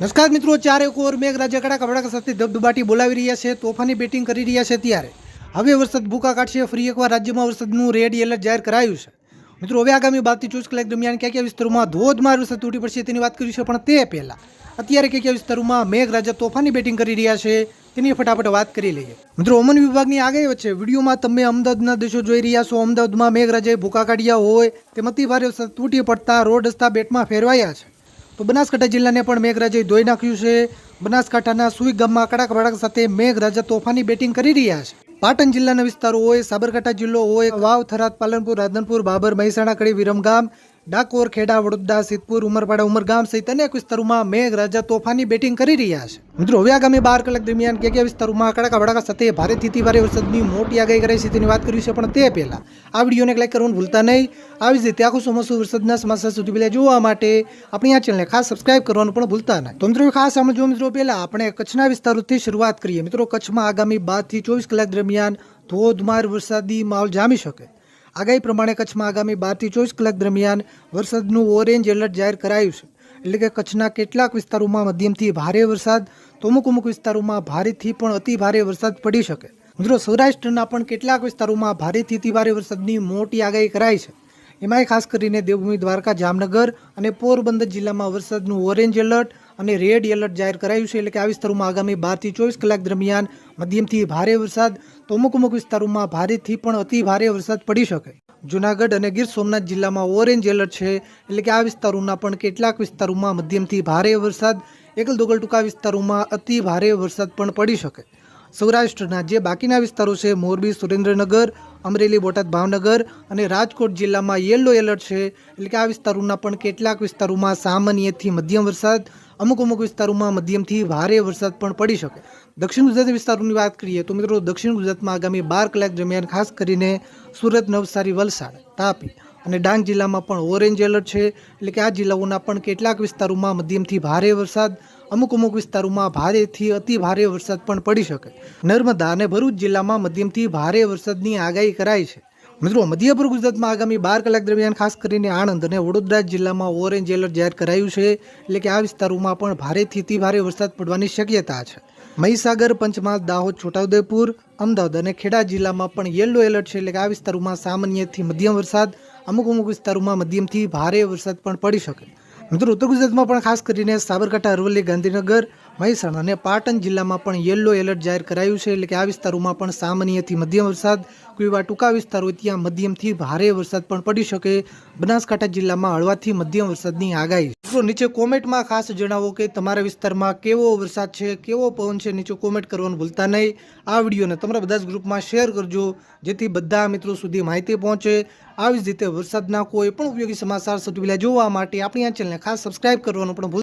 નમસ્કાર મિત્રો, ચારે ઓવર મેઘરાજા કડાક ભડાકા સાથે ધબધબાટી બોલાવી રહ્યા છે, તોફાની બેટિંગ કરી રહ્યા છે ત્યારે. હવે વરસાદ ભૂકા કાઢશે, ફરી એકવાર રાજ્યમાં વરસાદનું રેડ એલર્ટ જાહેર કરાયું છે. મિત્રો, હવે આગામી બારથી ચોવીસ કલાક દરમિયાન કયા કયા વિસ્તારોમાં ધોધમાર વરસાદ તૂટી પડશે તેની વાત કરીશું પણ તે પહેલાં. અત્યારે કયા કયા વિસ્તારોમાં મેઘરાજા તોફાની બેટિંગ કરી રહ્યા છે તેની ફટાફટ વાત કરી લઈએ. મિત્રો હવામાન વિભાગની આગાહી વચ્ચે વિડીયોમાં તમે અમદાવાદના દેશો જોઈ રહ્યા છો. અમદાવાદમાં મેઘરાજાએ ભૂકા કાઢ્યા હોય તેમાંથી ભારે વરસાદ તૂટી પડતા રોડ રસ્તા બેટમાં ફેરવાયા છે. તો બનાસકાંઠા જિલ્લાને પણ મેઘરાજાએ ધોઈ નાખ્યું છે. બનાસકાંઠાના સુઈ ગામમાં કડાક ભડાક સાથે મેઘરાજા તોફાની બેટિંગ કરી રહ્યા છે. પાટણ જિલ્લાના વિસ્તારો હોય, સાબરકાંઠા જિલ્લો હોય, વાવ, થરાદ, પાલનપુર, રાધનપુર, બાબર, મહેસાણા કડી, વિરમગામ ડાકોર, ખેડા, વડોદરા, સિદ્ધપુર, ઉમરપાડા, ઉમરગામ સહિત અનેક વિસ્તારોમાં મેઘરાજા તોફાની બેટિંગ કરી રહ્યા છે. મિત્રો, હવે આગામી બાર કલાક દરમિયાન કે કયા વિસ્તારોમાં કડાકા વડાકા સાથે ભારેથી ભારે વરસાદની મોટી આગાહી કરાઈ છે તેની વાત કરી છે પણ તે પહેલા. આ વિડીયોને લાઈક કરવાનું ભૂલતા નહીં. આવી જ રીતે આખું ચોમાસું વરસાદના સમાચાર સુધી પહેલાં જોવા માટે આપણી આ ચેનલને ખાસ સબસ્ક્રાઇબ કરવાનું પણ ભૂલતા નહીં. તો મિત્રો, ખાસ આપણે જો મિત્રો, પહેલા આપણે કચ્છના વિસ્તારોથી શરૂઆત કરીએ. મિત્રો, કચ્છમાં આગામી બારથી ચોવીસ કલાક દરમિયાન ધોધમાર વરસાદી માહોલ જામી શકે. આગાહી પ્રમાણે કચ્છમાં આગામી બારથી ચોવીસ કલાક દરમિયાન વરસાદનું ઓરેન્જ એલર્ટ જાહેર કરાયું છે. એટલે કે કચ્છના કેટલાક વિસ્તારોમાં મધ્યમથી ભારે વરસાદ, તો અમુક અમુક વિસ્તારોમાં ભારેથી પણ અતિ ભારે વરસાદ પડી શકે. મિત્રો, સૌરાષ્ટ્રના પણ કેટલાક વિસ્તારોમાં ભારેથી અતિ ભારે વરસાદની મોટી આગાહી કરાઈ છે. એમાંય ખાસ કરીને દેવભૂમિ દ્વારકા, જામનગર અને પોરબંદર જિલ્લામાં વરસાદનું ઓરેન્જ એલર્ટ અને રેડ એલર્ટ જાહેર કરાયું છે એટલે કે આ વિસ્તારોમાં આગામી બારથી ચોવીસ કલાક દરમિયાન મધ્યમથી ભારે વરસાદ તો અમુક અમુક વિસ્તારોમાં ભારેથી પણ અતિ ભારે વરસાદ પડી શકે. જુનાગઢ અને ગીર સોમનાથ જિલ્લામાં ઓરેન્જ એલર્ટ છે એટલે કે આ વિસ્તારોના પણ કેટલાક વિસ્તારોમાં મધ્યમથી ભારે વરસાદ એકલ દોગલ ટૂંકા વિસ્તારોમાં અતિ ભારે વરસાદ પણ પડી શકે. સૌરાષ્ટ્રના જે બાકીના વિસ્તારો છે, મોરબી, સુરેન્દ્રનગર, અમરેલી, બોટાદ, ભાવનગર અને રાજકોટ જિલ્લામાં યેલો એલર્ટ છે એટલે કે આ વિસ્તારોના પણ કેટલાક વિસ્તારોમાં સામાન્યથી મધ્યમ વરસાદ અમુક અમુક વિસ્તારોમાં મધ્યમથી ભારે વરસાદ પણ પડી શકે. દક્ષિણ ગુજરાતી વિસ્તારોની વાત કરીએ તો મિત્રો દક્ષિણ ગુજરાતમાં આગામી બાર કલાક દરમિયાન ખાસ કરીને સુરત, નવસારી, વલસાડ, તાપી અને ડાંગ જિલ્લામાં પણ ઓરેન્જ એલર્ટ છે. એટલે કે આ જિલ્લાઓના પણ કેટલાક વિસ્તારોમાં મધ્યમથી ભારે વરસાદ, અમુક અમુક વિસ્તારોમાં ભારેથી અતિ ભારે વરસાદ પણ પડી શકે. નર્મદા અને ભરૂચ જિલ્લામાં મધ્યમથી ભારે વરસાદની આગાહી કરાઈ છે. મિત્રો મધ્યપુર ગુજરાતમાં આગામી બાર કલાક દરમિયાન ખાસ કરીને આણંદ અને વડોદરા જિલ્લામાં ઓરેન્જ એલર્ટ જાહેર કરાયું છે. એટલે કે આ વિસ્તારોમાં પણ ભારેથી ભારે વરસાદ પડવાની શક્યતા છે. મહીસાગર, પંચમહાલ, દાહોદ, છોટાઉદેપુર, અમદાવાદ અને ખેડા જિલ્લામાં પણ યલો એલર્ટ છે. એટલે કે આ વિસ્તારોમાં સામાન્યથી મધ્યમ વરસાદ, અમુક અમુક વિસ્તારોમાં મધ્યમથી ભારે વરસાદ પણ પડી શકે. મિત્રો, ઉત્તર ગુજરાતમાં પણ ખાસ કરીને સાબરકાંઠા, અરવલ્લી, ગાંધીનગર મહેસાણા અને પાટણ જિલ્લામાં પણ યલો એલર્ટ જાહેર કરાયું છે એટલે કે આ વિસ્તારોમાં પણ સામાન્યથી મધ્યમ વરસાદ, કોઈ એવા ટૂંકા વિસ્તારો ત્યાં મધ્યમથી ભારે વરસાદ પણ પડી શકે. બનાસકાંઠા જિલ્લામાં હળવાથી મધ્યમ વરસાદની આગાહી નીચે કોમેન્ટમાં ખાસ જણાવો કે તમારા વિસ્તારમાં કેવો વરસાદ છે, કેવો પવન છે, નીચે કોમેન્ટ કરવાનું ભૂલતા નહીં. આ વિડીયોને તમારા બધા જ ગ્રુપમાં શેર કરજો, જેથી બધા મિત્રો સુધી માહિતી પહોંચે. આવી જ રીતે વરસાદના કોઈ પણ ઉપયોગી સમાચાર સૌથી પહેલાં જોવા માટે આપણી આ ચેનલને ખાસ સબસ્ક્રાઇબ કરવાનું પણ